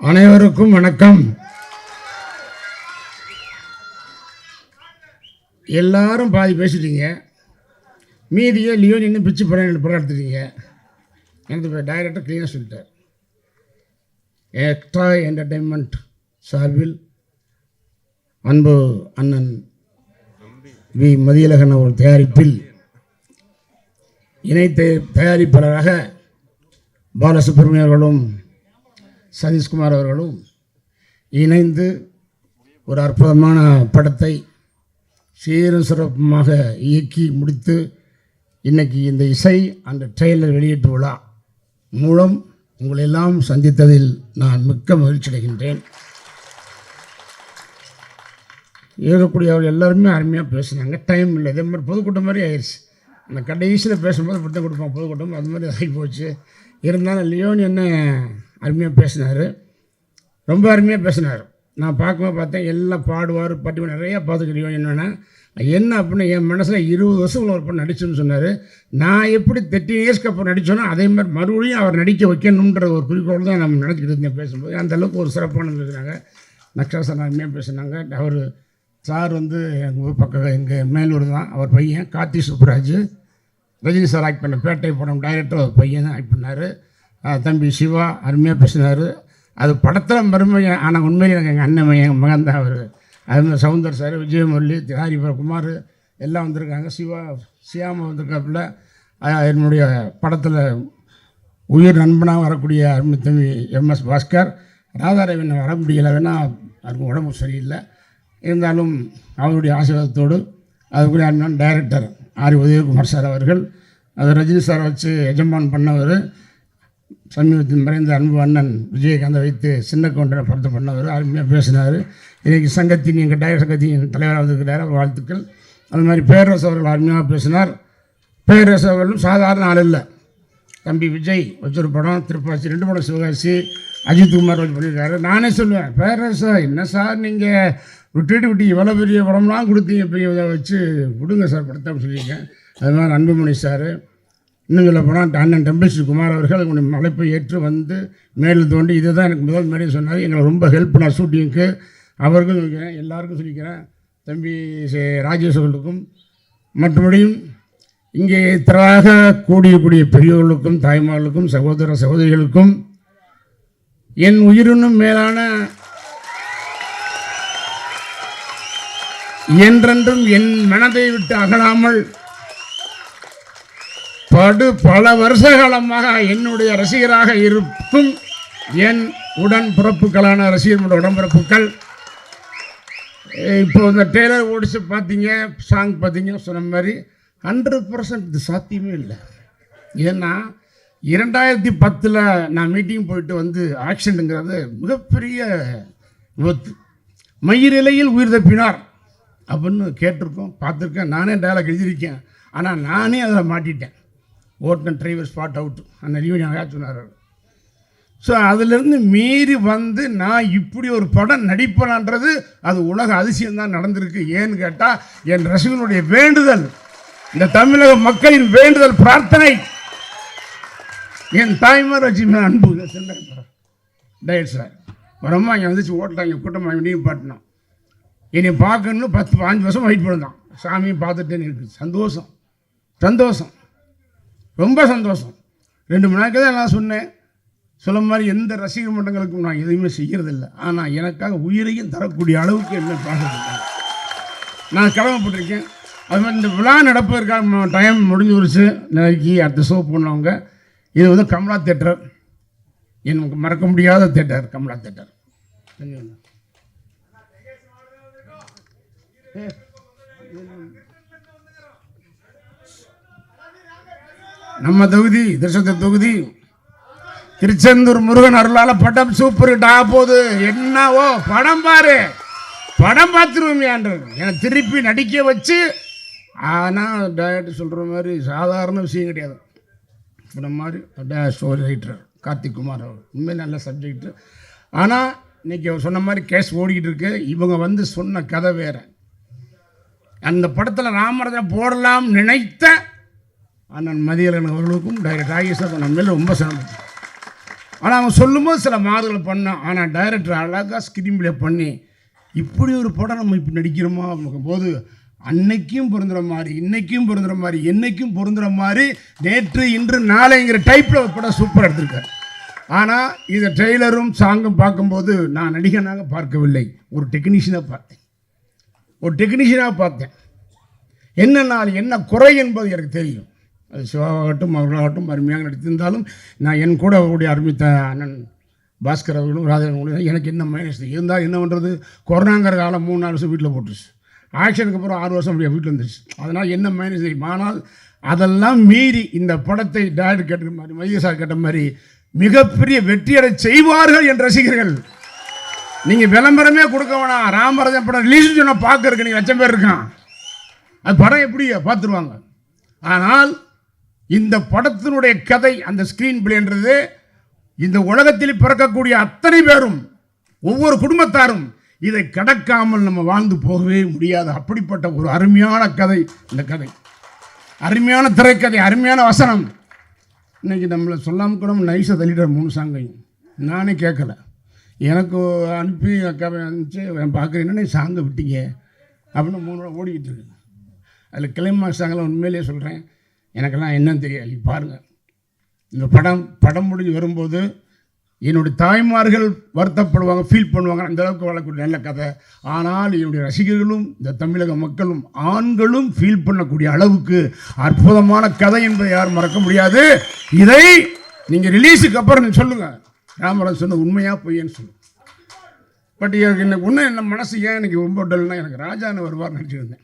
அனைவருக்கும் வணக்கம். எல்லாரும் பாதி பேசிட்டீங்க. மீதியை லியோ நின்று பிச்சு படம் படம் எடுத்துட்டீங்க. எனக்கு டைரக்டர் க்ளீனாக சொல்லிட்டார். எக்ஸ்ட்ரா என்டர்டெயின்மெண்ட் சார்பில் அன்பு அண்ணன் வி. மதியழகன் அவர் தயாரிப்பில் இணை தயாரிப்பாளராக பாலசுப்ரமணியர்களும் சதீஷ்குமார் அவர்களும் இணைந்து ஒரு அற்புதமான படத்தை சீரும் சிறப்புமாக இயக்கி முடித்து இன்னைக்கு இந்த இசை அந்த ட்ரெய்லர் வெளியீட்டு விழா மூலம் உங்களெல்லாம் சந்தித்ததில் நான் மிக்க மகிழ்ச்சி அடைகின்றேன். இருக்கக்கூடிய அவர் எல்லாருமே அருமையாக பேசுனாங்க. டைம் இல்லை. இதே மாதிரி பொதுக்கூட்டம் மாதிரி ஆயிடுச்சு அந்த கடைசியில் பேசும்போது இப்படி கொடுப்பான் பொதுக்கூட்டம் அது மாதிரி ஆகி போச்சு. இருந்தாலும் லியோன் என்ன அருமையாக பேசினார். ரொம்ப அருமையாக பேசினார். நான் பார்க்கும்போது பார்த்தேன் எல்லாம் பாடுவார் பட்டி நிறையா பார்த்துக்கிறோம் என்னென்னா என்ன அப்படின்னா என் மனசில் இருபது வருஷம் ஒரு படம் நடிச்சுன்னு சொன்னார். நான் எப்படி தேர்ட்டின் இயர்ஸ்க்கு அப்புறம் நடித்தோனோ அதே மாதிரி மறுபடியும் அவர் நடிக்க வைக்கணுன்ற ஒரு குறிக்கோள் தான் நம்ம நினச்சிக்கிட்டு இருந்தேன் பேசும்போது. அந்தளவுக்கு ஒரு சிறப்பான இருக்கிறாங்க நக்ஷாசன் அருமையாக பேசினாங்க. அவர் சார் வந்து எங்கள் ஊர் பக்கம் எங்கள் மேலூர் தான். அவர் பையன் கார்த்தி சுப்ராஜ். ரஜினி சார் ஆக்ட் பண்ண பேட்டை படம் டைரக்டர் அவர் பையன் தான் ஆக்ட் பண்ணார். தம்பி சிவா அருமையாக பேசினார். அது படத்தில் மறுமையாக ஆனால் உண்மையில் எனக்கு எங்கள் அண்ணன் எங்கள் மகன் தான் அவர். அது மாதிரி சவுந்தர் சார் விஜயமுரளி திஹாரி குமார் எல்லாம் வந்திருக்காங்க. சிவா சியாமா வந்திருக்காப்புல. என்னுடைய படத்தில் உயிர் நண்பனாக வரக்கூடிய அருமை தம்பி எம்எஸ் பாஸ்கர். ராதாரவினை வர முடியலை வேணால் அவருக்கு உடம்பு சரியில்லை. இருந்தாலும் அவருடைய ஆசீர்வாதத்தோடு அதுக்குரிய அண்ணன் டைரக்டர் ஆர். உதயகுமார் சார் அவர்கள் அது ரஜினி சார் வச்சு எஜமான் பண்ணவர். சமீபத்தில் மறைந்த அன்பு அண்ணன் விஜயகாந்தை வைத்து சின்ன கவுண்டரை படத்தை பண்ணவர் அருமையாக பேசினார். இன்றைக்கி சங்கத்தின் எங்கள் டயர் சங்கத்தின் தலைவராக வந்திருக்கிறார் அவர் வாழ்த்துக்கள். அது மாதிரி பேரரசு அவர்கள் அருமையாக பேசினார். பேரரசு அவர்களும் சாதாரண ஆள் இல்லை. தம்பி விஜய் வச்சொரு படம் திருப்பாச்சி ரெண்டு படம் சிவகாசி அஜித் குமார் வச்சு பண்ணியிருக்காரு நானே சொல்லுவேன் பேரரசா என்ன சார் நீங்கள் விட்டுட்டு விட்டு இவ்வளோ பெரிய படம்லாம் கொடுத்தீங்க பெரிய இதை வச்சு கொடுங்க சார் படத்தை அப்படின்னு சொல்லியிருக்கேன். அது மாதிரி அன்புமணி சார் இன்னும் சொல்ல போனால் அண்ணன் டெம்பிள்ஸ்ரீ குமார் அவர்கள் உங்களுடைய அழைப்பை ஏற்று வந்து மேலில் தோண்டி இதுதான் எனக்கு முதல் மாதிரி சொன்னார். எங்களை ரொம்ப ஹெல்ப் பண்ணார் ஷூட்டிங்க்கு அவருக்கும் சொல்லிக்கிறேன் எல்லாருக்கும் சொல்லிக்கிறேன். தம்பி சே- ராஜேஷ் அவர்களுக்கும். மற்றபடியும் இங்கே திரளாக கூடியக்கூடிய பெரியவர்களுக்கும் தாய்மார்களுக்கும் சகோதர சகோதரிகளுக்கும் என் உயிரினும் மேலான என்றென்றும் என் மனதை விட்டு அகலாமல் படு பல வருஷ காலமாக என்னுடைய ரசிகராக இருக்கும் என் உடன் பிறப்புகளான ரசிகர்களுடைய உடன்பிறப்புகள். இப்போ இந்த டெய்லர் ஓடிச்சு பார்த்தீங்க சாங் பார்த்தீங்க சொன்ன மாதிரி ஹண்ட்ரட் பர்சன்ட் இது சாத்தியமே இல்லை. ஏன்னா இரண்டாயிரத்தி பத்தில் நான் மீட்டிங் போயிட்டு வந்து ஆக்சிடென்ட்டுங்கிறது மிகப்பெரிய விபத்து. மயிரிலையில் உயிர் தப்பினார் அப்படின்னு கேட்டிருக்கோம் பார்த்துருக்கேன் நானே டயலாக் எழுதியிருக்கேன். ஆனால் நானே அதில் மாட்டிட்டேன். ஓட்டுன டிரைவர் ஸ்பாட் அவுட் அந்த நியூ அழகா சொன்னார் ஸோ அதிலிருந்து மீறி வந்து நான் இப்படி ஒரு படம் நடிப்பேனான்றது அது உலக அதிசயம் தான் நடந்திருக்கு. ஏன்னு கேட்டால் என் ரசிகனுடைய வேண்டுதல் இந்த தமிழக மக்களின் வேண்டுதல் பிரார்த்தனை. என் தாய்மார் வச்சு அன்பு. டயட் சார் வரமா இங்கே வந்துச்சு ஓட்டலாம் கூட்டமாக இவனையும் பாட்டினோம் என்னை பார்க்கணும்னு பத்து பாஞ்சு வருஷம் வெயிட் பண்ணுதான். சாமியை பார்த்துட்டேன்னு இருக்குது சந்தோஷம். சந்தோஷம். ரொம்ப சந்தோஷம். ரெண்டு மணி நேரத்துக்கு தான் நான் சொன்னேன். சொல்ல மாதிரி எந்த ரசிகர் மன்றங்களுக்கும் நான் எதுவுமே செய்கிறதில்ல ஆனால் எனக்காக உயிரையும் தரக்கூடிய அளவுக்கு என்ன பார்க்குறேன் நான் கடமைப்பட்டிருக்கேன். அது மாதிரி இந்த விழா நடப்பதற்காக டைம் முடிஞ்சு வருச்சு நாளைக்கு அடுத்த ஷோ பண்ணவங்க இது வந்து கமலா தேட்டர் எனக்கு மறக்க முடியாத தேட்டர் கமலா தேட்டர் நம்ம தொகுதி திருச்செந்தூர் தொகுதி. திருச்செந்தூர் முருகன் அருளால படம் சூப்பர் ஹிட் ஆக போகுது. என்னவோ படம் பாரு. படம் பார்த்துருவோம் என்னை திருப்பி நடிக்க வச்சு ஆனால் டயட் சொல்கிற மாதிரி சாதாரண விஷயம் கிடையாது. இந்த மாதிரி ஸ்டோரி ரைட்டர் கார்த்திக் குமார் அவர் உண்மையாக நல்ல சப்ஜெக்ட் ஆனால் இன்றைக்கி அவர் சொன்ன மாதிரி கேஸ் ஓடிக்கிட்டு இருக்கு. இவங்க வந்து சொன்ன கதை வேற. அந்த படத்தில் ராமராஜன் போடலாம் நினைத்த அண்ணன் மதியலன் அவர்களுக்கும் டைரக்டர் ராகேஷ் நம்ம மேலே ரொம்ப சிரமம் ஆனால் அவன் சொல்லும்போது சில மாறுதல் பண்ணான். ஆனால் டைரக்டர் அழகாக ஸ்கிரீன் பிளே பண்ணி இப்படி ஒரு படம் நம்ம இப்போ நடிக்கிறோமா போது அன்னைக்கும் பொருந்துற மாதிரி இன்னைக்கும் பொருந்துற மாதிரி என்னைக்கும் பொருந்துற மாதிரி நேற்று இன்று நாளைங்கிற டைப்பில் ஒரு படம் சூப்பர் எடுத்திருக்காரு. ஆனால் இதை ட்ரெய்லரும் சாங்கும் பார்க்கும்போது நான் நடிகனாக பார்க்கவில்லை. ஒரு டெக்னீஷியனாக பார்த்தேன். ஒரு டெக்னீஷியனாக பார்த்தேன். என்ன நாள் என்ன குறை என்பது எனக்கு தெரியும். அது சிவாவாகட்டும் அவர்களாகட்டும் அருமையாக நடித்திருந்தாலும் நான் என் கூட அவருடைய அருமித்த அண்ணன் பாஸ்கர் அவர்களும் ராஜன் எனக்கு என்ன மைனஸ் இருந்தால் என்ன பண்ணுறது கொரோனாங்கிற காலம் மூணு நாலு வருஷம் வீட்டில் போட்டுருச்சு. ஆக்ஷனுக்கு அப்புறம் ஆறு வருஷம் அப்படியே வீட்டில் இருந்துச்சு அதனால் என்ன மைனஸ் தெரியும்? ஆனால் அதெல்லாம் மீறி இந்த படத்தை டேரக்டர் கேட்ட மாதிரி மைய சார் கேட்ட மாதிரி மிகப்பெரிய வெற்றியடை செய்வார்கள் என் ரசிகர்கள். நீங்கள் விளம்பரமே கொடுக்க வேணாம். ராமராஜன் படம் ரிலீஸ் சொன்ன பார்க்கறதுக்கு நீங்கள் லட்சம் பேர் இருக்கான் அது படம் எப்படி பார்த்துருவாங்க. ஆனால் இந்த படத்தினுடைய கதை அந்த ஸ்க்ரீன் பிளேன்றது இந்த உலகத்தில் பிறக்கக்கூடிய அத்தனை பேரும் ஒவ்வொரு குடும்பத்தாரும் இதை கடக்காமல் நம்ம வாழ்ந்து போகவே முடியாது. அப்படிப்பட்ட ஒரு அருமையான கதை இந்த கதை. அருமையான திரைக்கதை அருமையான வசனம். இன்னைக்கு நம்மளை சொல்லாமல் கூட நைஸாக தள்ளிடுற மூணு சாங்கையும். நானே கேட்கல. எனக்கு அனுப்பி அக்கா அனுப்பிச்சு பார்க்குறேன். என்ன சாங்கை விட்டீங்க? அப்படின்னு மூணு ஓடிக்கிட்டு இருக்கு. அதில் கிளைமா சாங்கெல்லாம் உண்மையிலேயே சொல்கிறேன் எனக்கெல்லாம் என்னன்னு தெரியாது. பாருங்கள் இந்த படம் படம் முடிஞ்சு வரும்போது என்னுடைய தாய்மார்கள் வருத்தப்படுவாங்க ஃபீல் பண்ணுவாங்க. அந்த அளவுக்கு வளரக்கூடிய நல்ல கதை. ஆனால் என்னுடைய ரசிகர்களும் இந்த தமிழக மக்களும் ஆண்களும் ஃபீல் பண்ணக்கூடிய அளவுக்கு அற்புதமான கதை என்பதை யாரும் மறக்க முடியாது. இதை நீங்கள் ரிலீஸுக்கு அப்புறம் நீங்கள் சொல்லுங்கள் ராமராஜ் சொன்ன உண்மையாக பொய்யன்னு சொல்லுங்கள் பட் எனக்கு எனக்கு ஒன்றும் என்ன மனசு ஏன் எனக்கு ரொம்ப டல்னா எனக்கு ராஜான்னு வருவார் நினச்சிருந்தேன்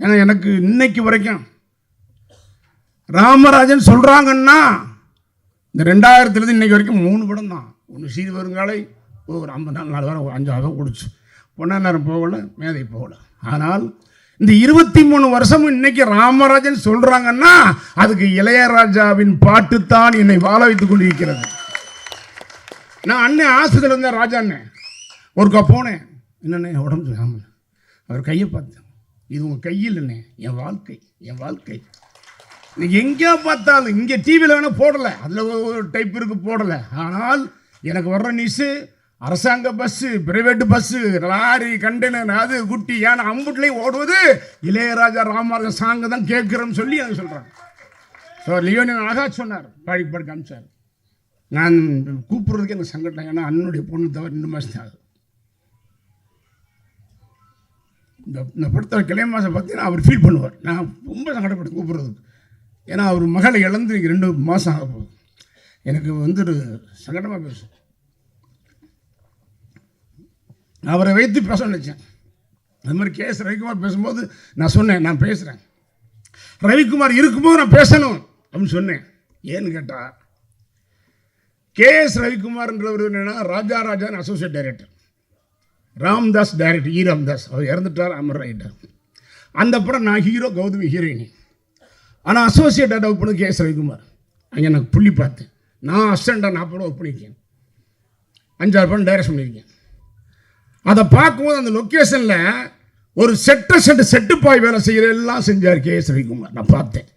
ஏன்னா எனக்கு இன்னைக்கு வரைக்கும் ராமராஜன் சொல்கிறாங்கன்னா இந்த ரெண்டாயிரத்துலேருந்து இன்னைக்கு வரைக்கும் மூணு படம் தான். ஒன்று சீர் வருங்காலை ஒரு ஐம்பது நாள் நாலு வாரம் அஞ்சாவது கொடுச்சு பொன்னா நேரம் போகல மேதை போகல. ஆனால் இந்த இருபத்தி மூணு வருஷமும் இன்னைக்கு ராமராஜன் சொல்கிறாங்கன்னா அதுக்கு இளையராஜாவின் பாட்டு தான் என்னை வாழ வைத்துக் கொண்டிருக்கிறது. நான் அண்ணன் ஆஸ்பத்திரியில் இருந்தேன் ராஜா அண்ணன் ஒருக்கா போனேன். என்னண்ணே உடம்பு ஆமாம் அவர் கையை பார்த்தேன் இது உங்கள் கையில் என்ன என் வாழ்க்கை என் வாழ்க்கை. எங்கே பார்த்தாலும் இங்கே டிவியில் வேணால் போடலை. அதில் ஒரு டைப் இருக்கு போடலை. ஆனால் எனக்கு வர்ற நியூஸு அரசாங்க bus private bus lorry container அது குட்டி ஏன்னா அம்புட்லேயும் ஓடுவது இளையராஜா ராமராஜன் சாங்கை தான் கேட்குறேன்னு சொல்லி எனக்கு சொல்கிறாங்க ஸோ லியோனியன் அழகா சொன்னார் பாடி காமிச்சார். நான் கூப்பிட்றதுக்கு எனக்கு சங்கடம் ஏன்னா அண்ணனுடைய பொண்ணு தவிர ரெண்டு மாதம் ஆகுது. இந்த இந்த படத்தில் கிளை மாதம் பார்த்தீங்கன்னா அவர் ஃபீல் பண்ணுவார். நான் ரொம்ப சங்கடப்பட்டு கூப்பிட்றதுக்கு. ஏன்னா அவர் மகளை இழந்து ரெண்டு மாதம் ஆக போகுது. எனக்கு வந்து ஒரு சங்கடமாக பேசும் அவரை வைத்து பேச நினச்சேன். அது மாதிரி கேஸ் ரவிக்குமார் பேசும்போது நான் சொன்னேன் நான் பேசுகிறேன் ரவிக்குமார் இருக்கும்போது நான் பேசணும் அப்படின்னு சொன்னேன். ஏன்னு கேட்டால் கே எஸ் ரவிக்குமார்ன்றவர் என்னென்னா ராஜா ராஜான்னு associate director Ramdas director E Ramdas. அவர் இறந்துட்டார் அமர் ரைட்டர் அந்த படம் நான் ஹீரோ கௌதமி ஹீரோயினி ஆனால் அசோசியேட் டப் பண்ண கே எஸ் ரவிக்குமார். அங்கே எனக்கு புள்ளி பார்த்தேன். நான் அசிஸ்டண்டாக நாற்பது ஒர்க் பண்ணியிருக்கேன் அஞ்சாறு படம் டைரக்ஷன் பண்ணியிருக்கேன் அதை பார்க்கும்போது அந்த லொக்கேஷனில் ஒரு செட்ட செட்டு செட்டு பாய் வேலை செய்கிற எல்லாம் செஞ்சார் கே எஸ் ரவிக்குமார். நான் பார்த்தேன்.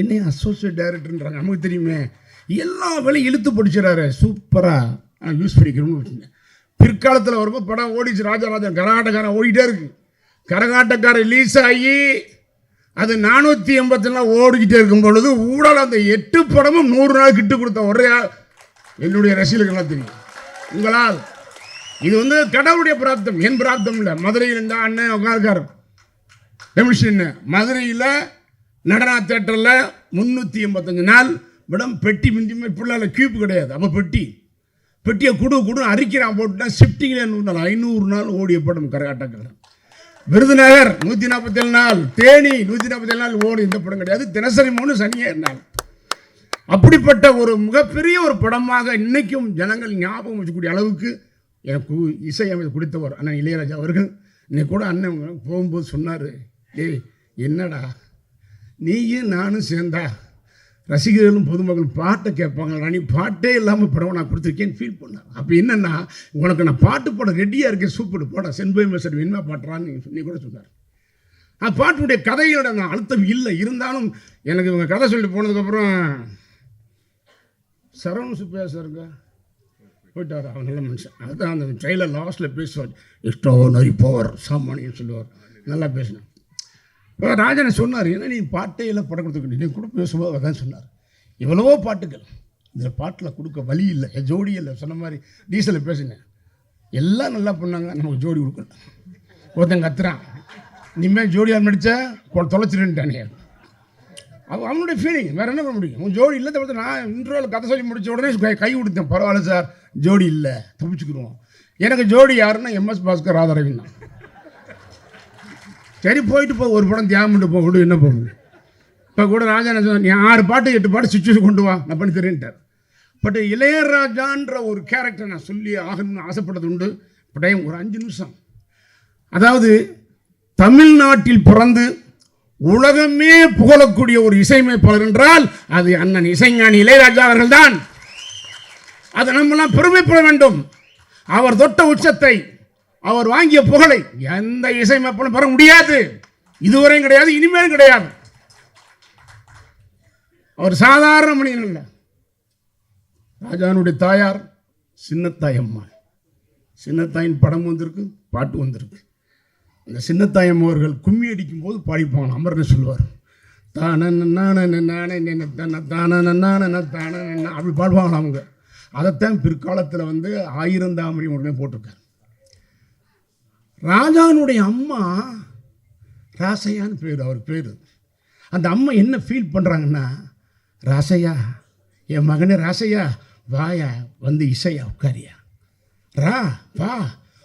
என்ன அசோசியேட் டைரக்டர்ன்றாங்க நமக்கு தெரியுமே. எல்லா வேலையும் இழுத்து படிச்சிடறாரு. சூப்பராக யூஸ் பண்ணிக்கிறோம்னு பிற்காலத்தில் வரும்போது படம் ஓடிச்சு ராஜாராஜன் கரகாட்டக்காரன் ஓடிட்டே இருக்கு. கரகாட்டக்காரன் ரிலீஸ் ஆகி அது நானூற்றி எண்பத்தெல்லாம் ஓடிக்கிட்டே இருக்கும் பொழுது ஊடல் அந்த எட்டு படமும் நூறு நாள் கிட்டு கொடுத்த ஒரே என்னுடைய ரசிகர்கள்லாம் தெரியும். உங்களால். இது வந்து கடவுளுடைய பிராப்தம் என் பிராப்தம் இல்லை. மதுரையில் இருந்தால் அண்ணன் உட்காருக்கார் டெமிஷன் மதுரையில் நடனா தேட்டரில் முந்நூற்றி எண்பத்தஞ்சு நாள். மேடம் பெட்டி மிஞ்சுமே இப்படிலாம் கியூப் கிடையாது. அப்போ பெட்டி. பெட்டியை கொடு கொடு அரிக்கிறான் போட்டுட்டா ஷிஃப்டிங்கில் நூறு நாள் ஐநூறு நாள் ஓடிய படம் கரகாட்டக்காரன் விருதுநகர் நூற்றி நாற்பத்தேழு நாள் தேனி நூற்றி நாற்பத்தேழு நாள் ஓடும் இந்த படம் கிடையாது. தினசரி மூணு சனியே நாள் அப்படிப்பட்ட ஒரு மிகப்பெரிய ஒரு படமாக இன்னைக்கும் ஜனங்கள் ஞாபகம் வச்சுக்கூடிய அளவுக்கு எனக்கு இசையமைத்து கொடுத்தவர் அண்ணன் இளையராஜா அவர்கள். இன்னைக்கு கூட அண்ணன் போகும்போது சொன்னார் ஏய் என்னடா? நீயும் நானும் சேர்ந்தா ரசிகர்களும் பொதுமக்கள் பாட்டை கேட்பாங்க. நீ பாட்டே இல்லாமல் படம் நான் கொடுத்துருக்கேன்னு ஃபீல் பண்ணார் அப்போ என்னென்னா உனக்கு நான் பாட்டு போட ரெடியாக இருக்கேன் சூப்பர் போட செண்பை மெசர் என்ன பாட்டுறான்னு சொல்லி கூட சொன்னார். அந்த பாட்டுடைய கதையோட நான் அழுத்தம் இல்லை. இருந்தாலும் எனக்கு இவங்க கதை சொல்லி போனதுக்கப்புறம் சரவண சுப்பையா சாருங்க போயிட்டார். அவன் நல்ல மனுஷன். அதுதான் அந்த ட்ரெயிலர் லாஸ்ட்டில் பேசுவார் எக்ஸ்ட்ரானரி போவார் சாமானியம் சொல்லுவார். நல்லா பேசினேன் ராஜனை சொன்னார் ஏன்னா நீ பாட்டே இல்லை படம் கொடுத்துக்கிட்டு நீ கூட பேசும்போது அதான் சொன்னார். எவ்வளவோ பாட்டுகள். இந்த பாட்டில் கொடுக்க வழி இல்லை. ஜோடி இல்லை. சொன்ன மாதிரி டீசலில் பேசினேன் எல்லாம் நல்லா பண்ணாங்க. நமக்கு ஜோடி கொடுக்கல. ஒருத்தன் கத்துறான். இனிமேல் ஜோடியார் நடித்தா தொலைச்சிருன்ட்டானே. அவன் அவனுடைய ஃபீலிங் வேறு என்ன பண்ண முடியும்? உன் ஜோடி இல்லை தவிர்த்து நான் இன்ட்ரோவில் கதை சொல்லி முடித்த உடனே கை கை கொடுத்தேன். பரவாயில்ல சார். ஜோடி இல்லை. தப்பிச்சுக்கிடுவோம். எனக்கு ஜோடி யாருன்னா எம்எஸ் பாஸ்கர் ராதாரவின் தான் சரி போயிட்டு போ. ஒரு படம் தியாகம் பண்ணிட்டு விடு என்ன போகுது இப்போ கூட ராஜா என்ன நீ ஆறு பாட்டு எட்டு பாட்டு சுச்சுவேஷன் கொண்டு வா. நான் பண்ணி தரேன்ட்டார். பட் இளையராஜான்ற ஒரு கேரக்டர் நான் சொல்லி ஆகணும்னு ஆசைப்பட்டது உண்டு. பட் ஒரு அஞ்சு நிமிஷம். அதாவது தமிழ்நாட்டில் பிறந்து உலகமே புகழக்கூடிய ஒரு இசையமைப்பாளர் என்றால் அது அண்ணன் இசைஞானி இளையராஜா அவர்கள் தான் அதை நம்மெல்லாம் பெருமைப்பட வேண்டும். அவர் தொட்ட உச்சத்தை அவர் வாங்கிய புகழை எந்த இசையமைப்பாளரும் பெற முடியாது. இதுவரையும் கிடையாது இனிமேலும் கிடையாது. அவர் சாதாரண மனிதன் இல்லை. ராஜானுடைய தாயார் சின்னத்தாய் அம்மா சின்னத்தாயின் படம் வந்திருக்கு பாட்டு வந்திருக்கு. அந்த சின்னத்தாயம் அவர்கள் கும்மி அடிக்கும் போது பாடிப்பாங்க அமர்னு சொல்லுவார். தான நான நானே தான நான தான அப்படி பாடுவாங்க அவங்க. அதைத்தான் பிற்காலத்தில் வந்து ஆயிரம் தாமரை உடனே போட்டிருக்காரு. ராஜானுடைய அம்மா ராசையான்னு பேர் அவர் பேர். அந்த அம்மா என்ன ஃபீல் பண்ணுறாங்கன்னா ராசையா என் மகனே ராசையா வாயா வந்து இசையா உட்காரியா. ரா வா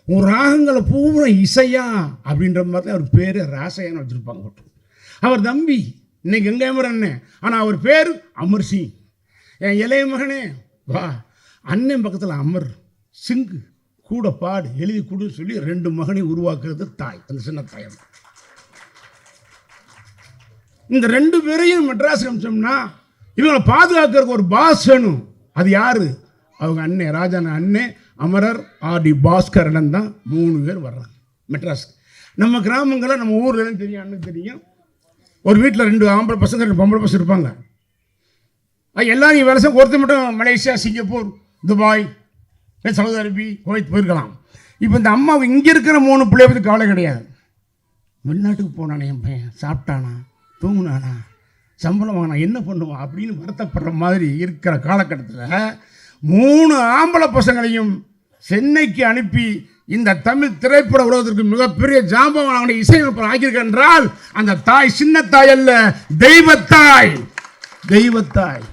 உன் ராகங்களை பூரா இசையா அப்படின்ற மாதிரி தான் அவர் பேர் ராசையான்னு வச்சுருப்பாங்க போட்டு. அவர் தம்பி இன்னைக்கு எங்கே அண்ணன் ஆனால் அவர் பேர் அமர் சிங். என் இளைய மகனே வா அண்ணன் பக்கத்தில் அமர் சிங்கு. கூட பாடு எழுதி கொடுன்னு சொல்லி ரெண்டு மகனை உருவாக்குறது தாய் அந்த சின்ன தாயம் இந்த ரெண்டு பேரையும் மெட்ராஸ் அமிச்சோம்னா இவங்களை பாதுகாக்கிறதுக்கு ஒரு பாஸ் வேணும். அது யாரு? அவங்க அண்ணன் ராஜான அண்ணன் அமரர் ஆர்டி பாஸ்கரன் தான் மூணு பேர் வர்றாங்க மெட்ராஸ் நம்ம கிராமங்களில் நம்ம ஊர்லலாம் தெரியும் அண்ணன் தெரியும். ஒரு வீட்டில் ரெண்டு ஆம்பளை பசங்க ரெண்டு பொம்பளை பசங்க இருப்பாங்க. அது எல்லாரும் வேலை செய்ய ஒருத்தர் மட்டும் Malaysia Singapore Dubai Saudi Arabia Kuwait போயிருக்கலாம். இப்போ இந்த அம்மா இங்கே இருக்கிற மூணு பிள்ளைய பற்றி கவலை கிடையாது. வெளிநாட்டுக்கு போனானே என் பையன்? சாப்பிட்டானா? தூங்குனானா? சம்பளம் வாங்கினா என்ன பண்ணுவான் அப்படின்னு வருத்தப்படுற மாதிரி இருக்கிற காலகட்டத்தில் மூணு ஆம்பளை பசங்களையும் சென்னைக்கு அனுப்பி இந்த தமிழ் திரைப்பட உலகத்திற்கு மிகப்பெரிய ஜாம்பவான இசையமைப்பர் ஆக்கியிருக்க என்றால் அந்த தாய் சின்ன தாய் அல்ல தெய்வத்தாய். தெய்வத்தாய்.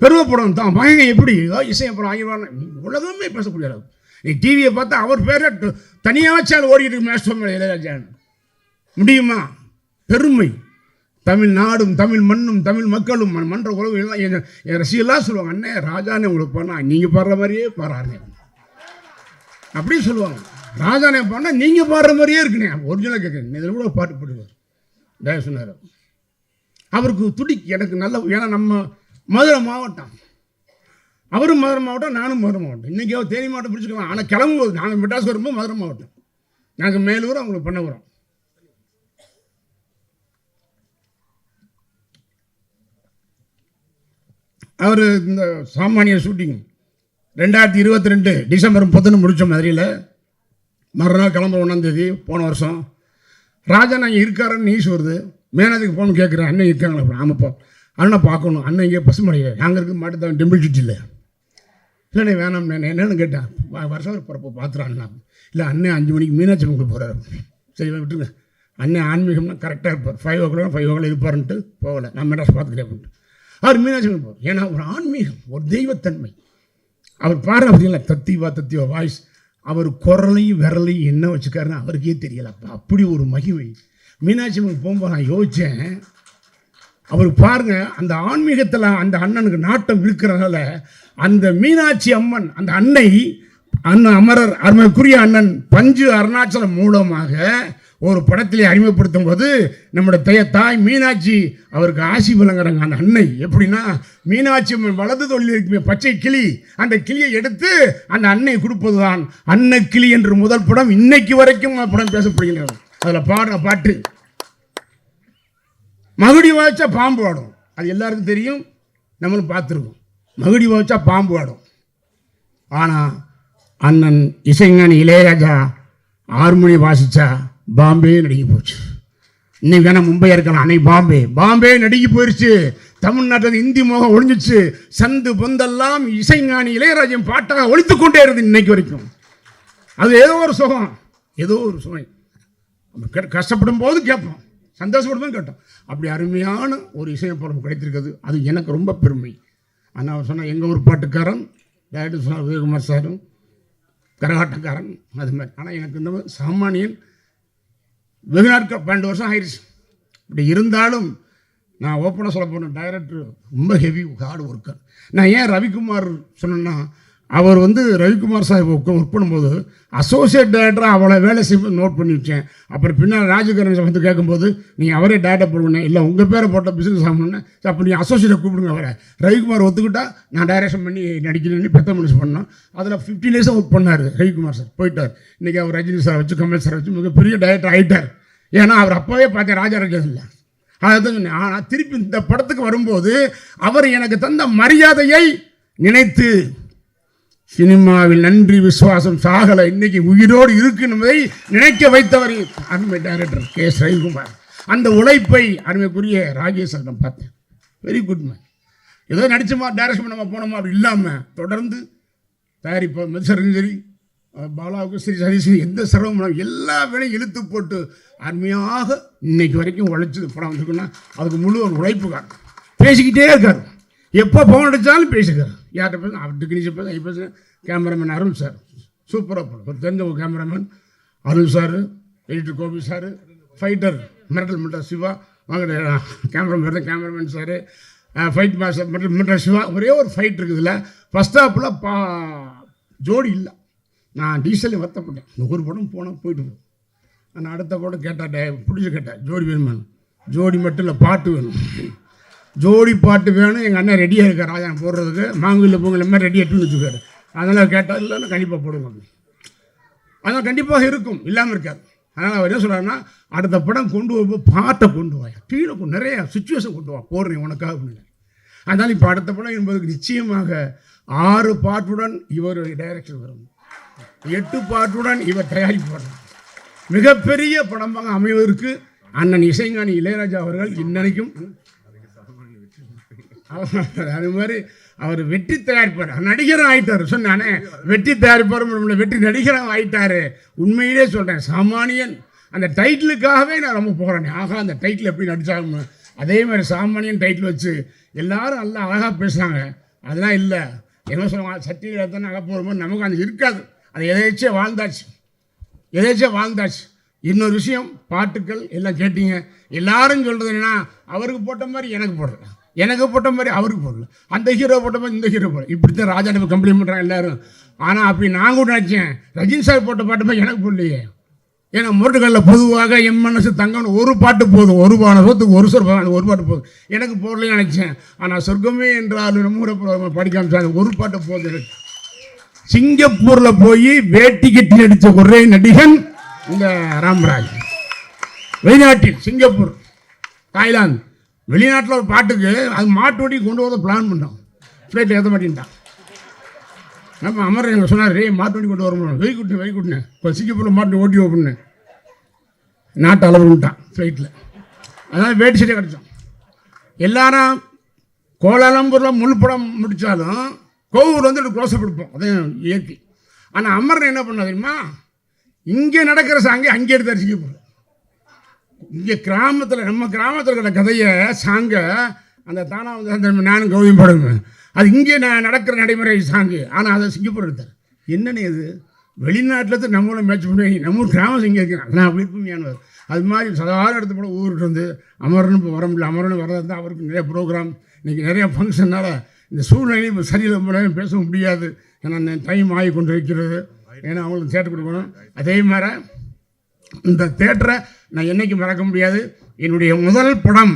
பெருமைப்படணும் தான் மகன் எப்படி? இசை அப்புறம் ஆகிடுவாங்க உலகமே பேசக்கூடிய அளவு. நீ டிவியை பார்த்தா அவர் பேரை தனியாக வச்சால் ஓடிக்கிட்டு இருக்கு மேஸ்டர் இளையராஜான்னு முடியுமா? பெருமை. தமிழ் நாடும் தமிழ் மண்ணும் தமிழ் மக்களும் மன்ற உறவு எல்லாம் என் ரசிகெல்லாம் சொல்லுவாங்க அண்ணே ராஜானே உங்களுக்கு பண்ணா நீங்கள் பாடுற மாதிரியே பாடுறாருங்க. அப்படி சொல்லுவாங்க. ராஜானே பாடினா நீங்கள் பாடுற மாதிரியே இருக்குண்ணே ஒரிஜினல் கேட்குறேன் இதில் கூட பாட்டு போடுவார் தயவு சொன்னார். அவருக்கு துடி எனக்கு நல்ல ஏன்னா நம்ம மதுரை மாவட்டம். அவரும் மதுரை மாவட்டம் நானும் மதுரை மாவட்டம். இன்றைக்கி அவர் தேனி மாவட்டம் பிடிச்சிக்கலாம் ஆனால் கிளம்பும்போது நாங்கள் மெட்ராஸ் வரும்போது மதுரை மாவட்டம். நாங்கள் மேலூர் அவங்களுக்கு பண்ண அவர் இந்த சாமானிய ஷூட்டிங் ரெண்டாயிரத்தி இருபத்தி ரெண்டு டிசம்பர் முப்பத்தொன்று முடித்த மதுரையில் மறுநாள் கிளம்புற ஒன்றாந்தேதி போன வருஷம். ராஜா நாங்கள் இருக்காருன்னு நியூஸ் வருது. மேனதுக்கு ஃபோன் கேட்குறேன் அண்ணன் இருக்காங்களா? அப்படி ஆமாப்பா அண்ணனை பார்க்கணும். அண்ணன் இங்கே பசுமடையில் நாங்கள் இருக்க மாட்டு டெம்பிள் சிட்டியில் இல்லைண்ணே வேணாம் நான் என்னன்னு கேட்டேன் வருஷம் பிறப்போ பார்த்துறான் அண்ணா. இல்லை அண்ணன் அஞ்சு மணிக்கு மீனாட்சி அம்மன் போகிறாரு சரி விட்டுருங்க. அண்ணன் ஆன்மீகம்னா கரெக்டாக இருப்பார். Five o'clock five o'clock இருப்பாருன்ட்டு போகலை. நான் மெட்ராஸ் பார்த்துக்கிறேன் அப்படின்ட்டு அவர் மீனாட்சி அம்மன் போகிறார் ஏன்னா ஒரு ஆன்மீகம் ஒரு தெய்வத்தன்மை. அவர் பாரு அப்படிங்களா தத்திவா தத்திவா வாய்ஸ். அவர் குரலையும் விரலையும் என்ன வச்சுக்காருன்னு அவருக்கே தெரியல. அப்போ அப்படி ஒரு மகிமை. மீனாட்சி அம்மன் போகும்போது நான் யோசித்தேன் அவர் பாருங்க அந்த ஆன்மீகத்தில் அந்த அண்ணனுக்கு நாட்டம் இருக்கிறதால அந்த மீனாட்சி அம்மன் அந்த அன்னை அண்ணன் அமரர் அருமைக்குரிய அண்ணன் பஞ்சு அருணாச்சலம் மூலமாக ஒரு படத்திலே அறிமுகப்படுத்தும் போது நம்முடைய தைய தாய் மீனாட்சி அவருக்கு ஆசி விளங்குறாங்க. அந்த அன்னை எப்படின்னா மீனாட்சி அம்மன் வலது தொழில் இருக்குமே பச்சை கிளி அந்த கிளியை எடுத்து அந்த அன்னை கொடுப்பது தான் அன்னை கிளி என்று முதல் படம். இன்னைக்கு வரைக்கும் படம் பேசப்படுகின்றது. அதில் பாடுற பாட்டு. மகுடி வாய்ச்சா பாம்பு ஆடும். அது எல்லாருக்கும் தெரியும். நம்மளும் பார்த்துருக்கோம். மகுடி வாய்ச்சா பாம்பு ஆடும். ஆனால் அண்ணன் இசைஞானி இளையராஜா ஆறுமணி வாசிச்சா பாம்பே நடுங்கி போச்சு. இன்னைக்கு வேணால் மும்பை இருக்கலாம் அன்னைக்கு பாம்பே. பாம்பே நடுங்கி போயிடுச்சு தமிழ்நாட்டில் இந்தி முகம் ஒழிஞ்சிச்சு. சந்து பொந்தெல்லாம் இசைஞானி இளையராஜன் பாட்டாக ஒழித்து கொண்டே இருந்தது இன்னைக்கு வரைக்கும். அது ஏதோ ஒரு சுகம். ஏதோ ஒரு சுவை கஷ்டப்படும் போது கேட்போம். சந்தோஷப்படும் கேட்டோம். அப்படி அருமையான ஒரு இசையப்படம் கிடைத்திருக்குது அது எனக்கு ரொம்ப பெருமை. ஆனால் அவர் சொன்னால் எங்கள் ஊர் பாட்டுக்காரன் டேரக்டர் சொன்னார் உதயகுமார் சாரும் கரகாட்டக்காரன் அது மாதிரி. ஆனால் எனக்கு இந்த மாதிரி சாமானியன் வெகு நாட்கள் பன்னெண்டு வருஷம் ஆயிடுச்சு இப்படி இருந்தாலும் நான் ஓப்பனாக சொல்ல போனேன் டைரக்டர் ரொம்ப ஹெவி ஹார்டு ஒர்க்கர் நான் ஏன் ரவிக்குமார் சொன்னேன்னா அவர் வந்து ரவிக்குமார் சாஹிப் ஒர்க் ஒர்க் பண்ணும்போது அசோசியேட் டேரக்டராக அவ்வளோ வேலை செய்ய நோட் பண்ணி வச்சேன். அப்புறம் பின்னால் ராஜகரன் வந்து கேட்கும்போது நீங்கள் அவரே டேரக்டர் போடுவேன். இல்லை உங்கள் பேரை போட்ட பிஸ்னஸ் ஆகணுன்னு அப்போ நீங்கள் அசோசியேட்டை கூப்பிடுங்க அவரை. ரவிக்குமார் ஒத்துக்கிட்டா நான் டைரக்ஷன் பண்ணி நடிக்கணும்னு பெத்த மனுஷன் பண்ணோம். அதில் ஃபிஃப்டீன் டேஸாக ஒர்க் பண்ணார் ரவிக்குமார் சார். போயிட்டார். இன்றைக்கி அவர் ரஜினி சார் வச்சு கமல் சார் வச்சு மிகப்பெரிய டைரக்டர் ஆகிட்டார் ஏன்னா அவர் அப்போவே பார்த்தேன் ராஜராஜன் இல்லை அதான் சொன்னேன். ஆனால் திருப்பி இந்த படத்துக்கு வரும்போது அவர் எனக்கு தந்த மரியாதையை நினைத்து சினிமாவில் நன்றி விசுவாசம் சாகலை இன்னைக்கு உயிரோடு இருக்குன்றதை நினைக்க வைத்தவர் அருமை டைரக்டர் கே. எஸ் ரவிக்குமார் அந்த உழைப்பை அருமைக்குரிய ராஜேஷ் நான் பார்த்தேன். வெரி குட் மேன் ஏதோ நடிச்சோமா டைரக்ஷன் நம்ம போனோமா அப்படி இல்லாமல் தொடர்ந்து தயாரிப்போம் மெதிசரும் சரி பாலாவுக்கும் சரி சரி சரி எந்த சிரமம் எல்லா வேலையும் இழுத்து போட்டு அருமையாக இன்னைக்கு வரைக்கும் உழைச்சது படம் வந்திருக்குன்னா அதுக்கு முழு ஒரு உழைப்பு காரணம். பேசிக்கிட்டே இருக்காரு. எப்போ ஃபோன் அடித்தாலும் பேசிக்கிறார் யார்கிட்ட பேச அவர் டெக்னீஷியன் பேச பேச கேமராமேன் அருண் சார் சூப்பராக படம் ஒரு தெரிஞ்ச ஒரு cameraman Arun sir editor Gopi sir fighter மிரட்டல் மிரட்டல் சிவா வாங்க cameraman cameraman sir fight master மிரட்டல் மிட்டா சிவா ஒரே ஒரு ஃபைட் இருக்குதுல்ல ஃபஸ்ட் ஹாப்பில் பா ஜோடி இல்லை. நான் டீசல் வருத்தப்பட்டேன். இந்த ஒரு படம் போனால் போயிட்டு போகும் ஆனால் அடுத்த படம் கேட்டாட்டே பிடிச்சி கேட்டேன் ஜோடி வேணுமான்னு ஜோடி மட்டும் இல்லை பாட்டு வேணும். ஜோடி பாட்டு வேணும். எங்கள் அண்ணன் ரெடியாக இருக்கார். ராஜா போடுறதுக்கு. மாங்குள்ள பொங்கல் மாதிரி ரெடியாக எடுத்துன்னு வச்சுக்காரு அதனால் கேட்டால் இல்லைன்னா கண்டிப்பாக போடுவோம் அப்படின்னு அதனால் கண்டிப்பாக இருக்கும். இல்லாமல் இருக்காது. அதனால் அவர் என்ன சொல்கிறாருன்னா அடுத்த படம் கொண்டு வரும்போது பாட்டை கொண்டு வாயா. கீழே நிறைய சுச்சுவேஷன் கொண்டு வா. போடுறேன் உனக்காக அப்படின்னு. அதனால் இப்போ அடுத்த படம் என்பதுக்கு நிச்சயமாக ஆறு பாட்டுடன் இவர் டைரக்ஷன் வரும். எட்டு பாட்டுடன் இவர் தயாரிப்பு வரும். மிகப்பெரிய படமாக அமைவதற்கு அண்ணன் இசைஞானி இளையராஜா அவர்கள் இன்னைக்கும் அது மாதிரி அவர் வெற்றி தயாரிப்பார். நடிகரும் ஆயிட்டார். சொன்னானே வெற்றி தயாரிப்பாரும் வெற்றி நடிகரும் ஆயிட்டாரு. உண்மையிலே சொல்கிறேன் சாமானியன். அந்த டைட்டிலுக்காகவே நான் ரொம்ப போகிறேன் ஆகா அந்த டைட்டில் எப்படி நடித்தாங்க அதே மாதிரி சாமானியன் டைட்டில் வச்சு எல்லாரும் நல்லா அழகாக பேசுனாங்க. அதெல்லாம் இல்லை. என்ன சொல்லுவாங்க? சத்தியில் தானே அழகாக நமக்கு அது இருக்காது. அது எதேச்சியே வாழ்ந்தாச்சு. எதாச்சும் வாழ்ந்தாச்சு. இன்னொரு விஷயம் பாட்டுக்கள் எல்லாம் கேட்டீங்க. எல்லாரும் சொல்கிறது என்னென்னா அவருக்கு போட்ட மாதிரி எனக்கு போடுறேன். எனக்கு போட்ட மாதிரி அவருக்கு போடல. அந்த ஹீரோ போட்ட மாதிரி இந்த ஹீரோ போடல. இப்படி தான் ராஜா நம்ம கம்ப்ளைண்ட் பண்ணுறாங்க எல்லாரும். ஆனால் அப்படி நான் கூட நினச்சேன் ரஜினி சார் போட்ட பாட்டு மாதிரி எனக்கு போடலையே. ஏன்னா முரட்டுகளில் பொதுவாக என் மனசு தங்கம்னு ஒரு பாட்டு போதும். ஒரு பானத்துக்கு ஒரு சொல் அந்த ஒரு பாட்டு போதும். எனக்கு போடலன்னு நினச்சேன். ஆனால் சொர்க்கமே என்றாலும் நம்ம படிக்காம சார் ஒரு பாட்டு போதும் எனக்கு. போய் வேட்டி கட்டி நடித்த ஒரே நடிகன் இந்த ராமராஜ். வெளிநாட்டில் சிங்கப்பூர். தாய்லாந்து. வெளிநாட்டில் ஒரு பாட்டுக்கு அது மாட்டு வண்டி கொண்டு வர பிளான் பண்ணோம் ஃப்ளைட்டில் ஏற்ற மாட்டேன்ட்டான். நம்ம அமர் எங்கள் சொன்னார் ரே மாட்டு வண்டி கொண்டு வரணும் வெய் குட்டினேன் வெய் குட்டினேன் இப்போ சிங்கப்பூரில் மாட்டு ஓட்டி ஓப்பண்ணு நாட்டு அளவுட்டான் ஃப்ளைட்டில் அதனால் வேட்டி சட்டை கிடச்சோம் எல்லாரும் கோலாலம்பூரில் முழுப்படம் முடித்தாலும் கோவூர் வந்து க்ளோஸப் எடுப்போம். அதே இயற்கை. ஆனால் அமர் என்ன பண்ண தெரியுமா? இங்கே நடக்கிற சாங்கை அங்கே எடுத்தார் சிங்கப்பூர் இங்கே கிராமத்தில் நம்ம கிராமத்தில் இருக்கிற கதையை சாங்கை அந்த தானா வந்து அந்த நானும் கௌதம் படுங்க. அது இங்கே நான் நடக்கிற நடைமுறை சாங்கு. ஆனால் அதை சிங்கப்பூர் எடுத்தார். என்னன்னு இது? வெளிநாட்டில் நம்மளும் மேட்ச் பண்ணி நம்ம கிராமம் இங்கே இருக்கிறேன் நான் விருப்பமையானவர் அது மாதிரி சாதாரண இடத்து கூட ஊருக்கு வந்து அமரன் இப்போ வர முடியல. அமரன் வர்றது தான் அவருக்கு நிறைய ப்ரோக்ராம் இன்றைக்கி நிறைய ஃபங்க்ஷனால் இந்த சூழ்நிலை இப்போ சரியில்லை முறையாக பேச முடியாது. ஏன்னா டைம் ஆகி கொண்டு இருக்கிறது. ஏன்னா அவங்களுக்கு சேர்த்து கொடுக்கணும். அதே மாதிரி இந்த தேட்டரை நான் என்றைக்கும் மறக்க முடியாது. என்னுடைய முதல் படம்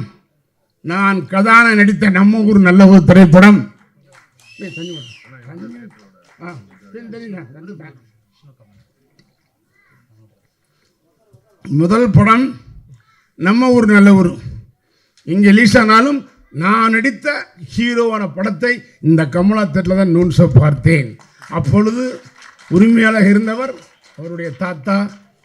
நான் கதான நடித்த நம்ம ஊர் நல்ல ஒரு திரைப்படம். முதல் படம் நம்ம ஊர் நல்ல ஊர். இங்கே லீசானாலும் நான் நடித்த ஹீரோவான படத்தை இந்த கமலா தேட்டில் தான் நூன்ஸை பார்த்தேன். அப்பொழுது உரிமையாளர் இருந்தவர் அவருடைய தாத்தா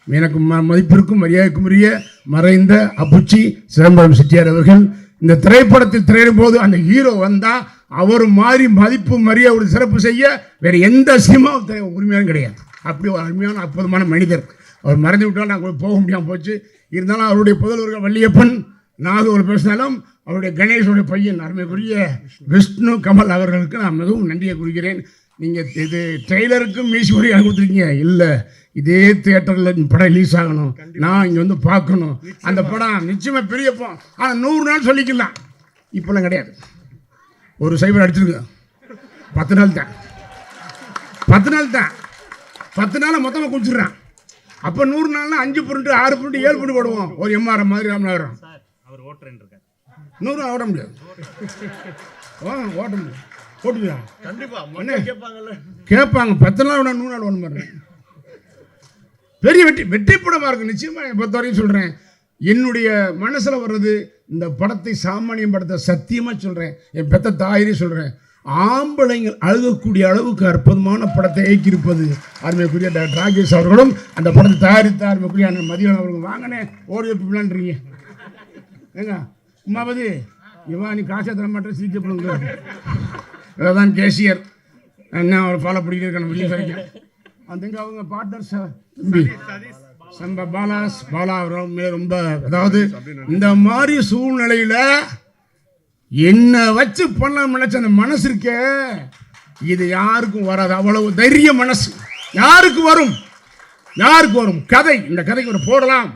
எனக்கு ம மதிப்பிற்கும் மரியாதைக்கும் உரிய மறைந்த அப்புச்சி சிதம்பரம் செட்டியார் அவர்கள் இந்த திரைப்படத்தில் திரையிடும் போது அந்த ஹீரோ வந்தால் அவர் மாதிரி மதிப்பு மரியாதை ஒரு சிறப்பு செய்ய வேறு எந்த சினிமா உரிமையான கிடையாது. அப்படி ஒரு அருமையான அற்புதமான மனிதர். அவர் மறைந்து விட்டால் நாங்கள் போக முடியாமல் போச்சு. இருந்தாலும் அவருடைய புதல்வர்கள் வள்ளியப்பன் நாகூர் பேசினாலும் அவருடைய கணேஷனுடைய பையன் அருமைக்குரிய விஷ்ணு கமல் அவர்களுக்கு நான் மிகவும் நன்றியை குறிக்கிறேன் நீங்கள் இது ட்ரெய்லருக்கும் மீசி உரிய கொடுத்துருக்கீங்க. இல்லை இதே தியேட்டரில் படம் ரிலீஸ் ஆகணும். நான் இங்கே வந்து பார்க்கணும். அந்த படம் நிச்சயமாக பெரிய படம் ஆனால் நூறு நாள் சொல்லிக்கலாம். இப்போல்லாம் கிடையாது. ஒரு சைபர் அடிச்சிருக்கு. பத்து நாள் தான். பத்து நாள் தான். பத்து நாள் மொத்தமாக குடிச்சிடுறான். அப்போ நூறு நாள்னா அஞ்சு புருண்டு ஆறு புருண்டு ஏழு புருண்டு போடுவோம். ஒரு எம்ஆர்எம் மாதிரி ராமநாதபுரம் சார் அவர் ஓட்டுறேன் இருக்கார். நூறு ஓட முடியாது. ஓ ஓட்ட முடியாது. ஓட்டுவியா கண்டிப்பா. என்ன? கேட்பாங்கல்ல. கேட்பாங்க. பத்து நாள் நூறு நாள் ஒன்று மாதிரி பெரிய வெற்றி வெற்றி படமாக இருக்கும் நிச்சயமாக என்னை பொறுத்த வரையும் சொல்கிறேன் என்னுடைய மனசில் வர்றது இந்த படத்தை சாமானியம் படத்தை சத்தியமாக சொல்கிறேன் என் பெத்த தாயிரே சொல்கிறேன் ஆம்பளைங்கள் அழுகக்கூடிய அளவுக்கு அற்புதமான படத்தை இயக்கியிருப்பது அருமைக்குரிய டாக்டர் ராகேஷ் அவர்களும் அந்த படத்தை தயாரித்த அருமைக்குரிய அண்ணன் மதியம் அவர்களும். வாங்கினே ஓடி வைப்பிலான்றீங்க ஏங்க உமாபதி இவா நீ காசை தர மாட்டேன் சிரிக்கப்படுங்க இதான் கேஷியர் என்ன அவர் ஃபாலோ பண்ணிட்டு நம்ம வெளியே வரைக்கும். அதுங்க அவங்க பார்ட்னர் சம்ப பாலாஸ் பாலா அவர்கள் ரொம்ப அதாவது இந்த மாதிரி சூழ்நிலையில என்ன வச்சு பண்ணலாம் நினைச்ச அந்த மனசு இருக்கே இது யாருக்கும் வராது. அவ்வளவு தைரிய மனசு. யாருக்கு வரும்? யாருக்கு வரும்? கதை. இந்த கதைக்கு ஒரு போடலாம்.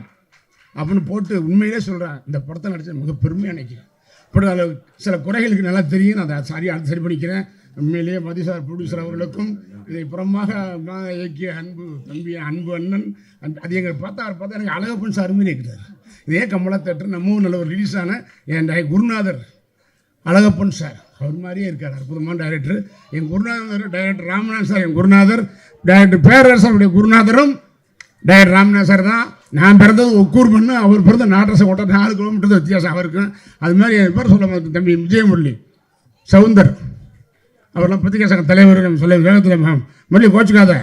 அப்படின்னு போட்டு உண்மையிலே சொல்கிறேன் இந்த படத்தை நடிச்ச மிக பெருமையாக நினைக்கிறேன். இப்படி அதில் சில குறைகளுக்கு நல்லா தெரியும். நான் அதை சரியாக சரி பண்ணிக்கிறேன். உண்மையிலேயே மதிசார் ப்ரொடியூசர் அவர்களுக்கும் இதை புறமாக இயக்கிய அன்பு தம்பி அன்பு அண்ணன் அது எங்களை பார்த்தா அவர் பார்த்தா எனக்கு அழகப்பன் சார் மாதிரி இருக்கிறார். இதே கமலா தேட்டர் நம்ம நல்ல ஒரு ரிலீஸ் ஆன என் டை- குருநாதர் அழகப்பன் சார். அவர் மாதிரியே இருக்கார் அற்புதமான டைரக்டர் என் குருநாதர் டைரக்டர் ராமநாதன் சார் என் குருநாதர். டைரக்டர் பேரரசருடைய குருநாதரும் டைரக்டர் ராமநாத் சார் தான். நான் பிறந்தது ஒக்கூர் பண்ணு அவர் பிறந்த நாட்டரசை ஓட்ட நாலு கிலோமீட்டர் வித்தியாசம் அவருக்கும் அது மாதிரி என் பேர் சொல்ல தம்பி விஜயமுரளி சவுந்தர். அவர்லாம் பத்திரிகை சங்க தலைவர் நம்ம சொல்ல வேகத்தில் மேம் முரளி கோச்சுக்காத.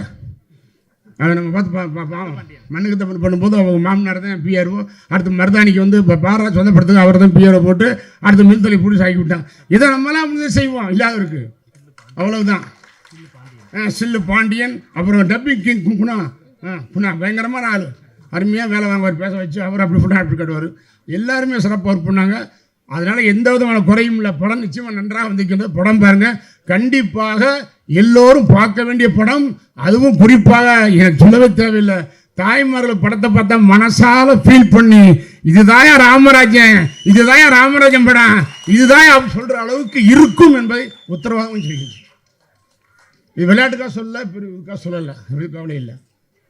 அதை நம்ம பார்த்து பா பா பாவம் மண்ணுக்கு தப்பு பண்ணும்போது அவங்க மாமனார் தான் பிஆர்ஓ அடுத்து மருதாணிக்கு வந்து இப்போ பாரா சொந்தப்படுத்துக்கு அவர் தான் பிஆர்ஓ போட்டு அடுத்து மின்தலை பிடிச்சி ஆக்கி விட்டாங்க. இதை நம்மளாம் வந்து செய்வோம் இல்லாத இருக்கு அவ்வளவுதான் சில்லு பாண்டியன் அப்புறம் டப்பிங் கிங் குணா ஆ புனா பயங்கரமான ஆள். அருமையாக வேலை வாங்குவார் பேச வச்சு அவர் அப்படி ஃபுட்டாக அப்படி கட்டுவார். எல்லாருமே சிறப்பாக ஒர்க் பண்ணாங்க. அதனால் எந்த விதமான குறையும் இல்லை. படம் நிச்சயமாக நன்றாக வந்திருக்கின்றது. படம் பாருங்கள் கண்டிப்பாக எல்லோரும் பார்க்க வேண்டிய படம். அதுவும் குறிப்பாக எனக்கு சொல்லவே தேவையில்லை. தாய்மார்கள் படத்தை பார்த்தா மனசால ஃபீல் பண்ணி இதுதான் ராமராஜன் இதுதான் ராமராஜன் படம் இதுதான் அப்படி சொல்ற அளவுக்கு இருக்கும் என்பதை உத்தரவாதம் செய்கிறேன் இது விளையாட்டுக்காக சொல்ல பிரிவுக்காக சொல்லலை. கவலை இல்லை.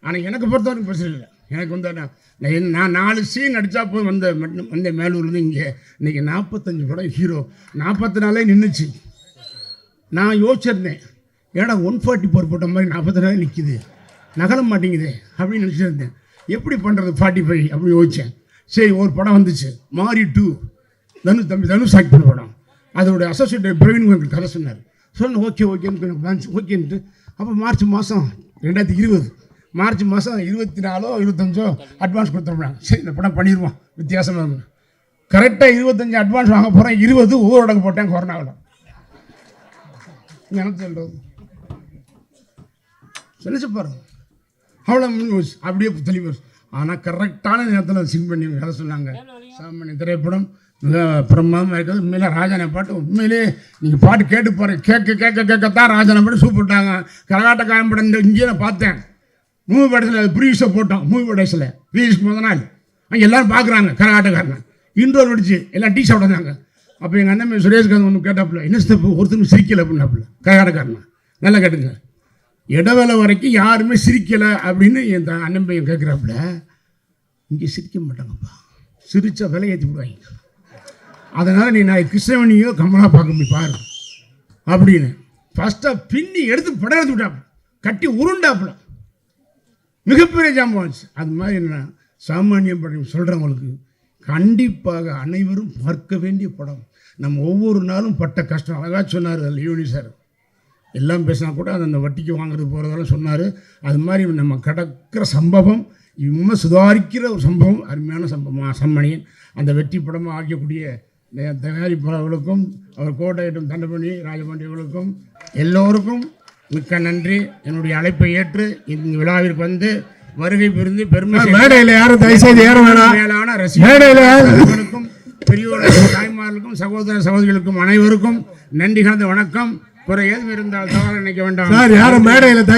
ஆனால் எனக்கு பொறுத்தவரைக்கும் பிரச்சனை இல்லை. எனக்கு வந்து நான் நான் நான் நாலு சீன் அடித்தா போய் வந்த மட்டும் வந்த மேலூர்லேருந்து இங்கே இன்னைக்கு நாற்பத்தஞ்சு படம் ஹீரோ. நாற்பத்தி நாளே நின்றுச்சு நான் யோசிச்சிருந்தேன். ஏடா ஒன் ஃபார்ட்டி ஃபோர் போட்ட மாதிரி நாற்பத்தி நாள் நிற்கிது நகல மாட்டேங்குது அப்படின்னு நினச்சிருந்தேன். எப்படி பண்ணுறது ஃபார்ட்டி ஃபைவ் அப்படின்னு யோசித்தேன் சரி ஒரு படம் வந்துச்சு. மாரி டூ. தனுஷ் தம்பி தனுஷ் ஆக்ட் பண்ண படம் அதோடய அசோசியேட் பிரவீன் எங்களுக்கு கதை சொன்னார். சொன்ன ஓகே ஓகேன்னு ஓகேன்ட்டு. அப்போ மார்ச் மாதம் ரெண்டாயிரத்தி இருபது. மார்ச் மாதம் இருபத்தி நாலோ இருபத்தஞ்சோ அட்வான்ஸ் கொடுத்துருப்பாங்க சரி இந்த படம் பண்ணிடுவோம். வித்தியாசமாக கரெக்டாக இருபத்தஞ்சு அட்வான்ஸ் வாங்க போகிறேன் இருபது ஊரடங்கு போட்டேன் கொரோனாவில் என்ன சொல்லிச்சு பாருங்க. அவ்வளோ முடிஞ்சு அப்படியே தெளிவு ஆனால் கரெக்டான நேரத்தில் சிங் பண்ணி கதை சொன்னாங்க. சாமானிய திரைப்படம் மிக பிரமாதமாக இருக்குது. உண்மையிலே ராஜனை பாட்டு உண்மையிலே நீங்கள் பாட்டு கேட்டு பாருங்க. கேட்க கேட்க கேட்கத்தான் ராஜனை பாட்டு சூப்பிட்டாங்க காயம் படம் இந்த இங்கே நான் பார்த்தேன். மூவி படத்தில் ப்ரீஸை போட்டோம் மூவி படத்தில். ப்ரீஸ்க்கு முத நாள். அங்கே எல்லோரும் பார்க்குறாங்க கரகாட்டக்காரங்க. இன்டோர் அடிச்சு எல்லாம் டீ சாப்பிட்றாங்க. அப்போ எங்கள் அண்ணன் சுரேஷ்காந்த் ஒன்று கேட்டாப்புல என்ன ஸ்டெப்பு ஒருத்தரும் சிரிக்கலை? அப்படின்னாப்புல கரகாட்டக்காரன் நல்லா கேட்டுங்க. இடவேளை வரைக்கும் யாருமே சிரிக்கலை அப்படின்னு என் அண்ணன் பையன் கேட்குறாப்புல இங்கே சிரிக்க மாட்டாங்கப்பா. சிரிச்சா விலை ஏற்றி விடுவாங்க அதனால் நீ நான் கிருஷ்ணவனியோ கமலா பார்க்க முடியும் பாரு. அப்படின்னு. ஃபஸ்ட்டாக பின்னி எடுத்து படம் எடுத்து விட்டாப்புல. கட்டி உருண்டாப்புல. மிகப்பெரிய ஜாம்பவான் அது மாதிரி என்ன சாமானியம் படம் சொல்கிறவங்களுக்கு கண்டிப்பாக அனைவரும் பார்க்க வேண்டிய படம். நம்ம ஒவ்வொரு நாளும் பட்ட கஷ்டம். அழகாக சொன்னார் லியோனி சார். எல்லாம் பேசினா கூட அது அந்த வட்டிக்கு வாங்குறது போகிறதெல்லாம் சொன்னார். அது மாதிரி நம்ம கடக்கிற சம்பவம் இன்னும் சுதாரிக்கிற ஒரு சம்பவம் அருமையான சம்பவம். சம்மணியன் அந்த வெற்றி படமாக ஆக்கக்கூடிய இந்த தயாரிப்பாளர்களுக்கும் அவர் கோட்டையிட்டும் தண்டபணி ராஜபாண்டியர்களுக்கும் எல்லோருக்கும் மிக்க நன்றி. என்னுடைய அழைப்பை ஏற்று இந்த விழாவிற்கு வந்து வருகை புரிந்து பெருமை மேடையில் யாரும் தயவுசெய்து ஏற வேணாம். மேலான ரசிகர்களுக்கும் பெரியோர்களுக்கும் தாய்மார்களுக்கும் சகோதர சகோதரிகளுக்கும் அனைவருக்கும் நன்றி கலந்த வணக்கம். குறை ஏதும் இருந்தால் தவறு நினைக்க வேண்டாம். யாரும் மேடையில்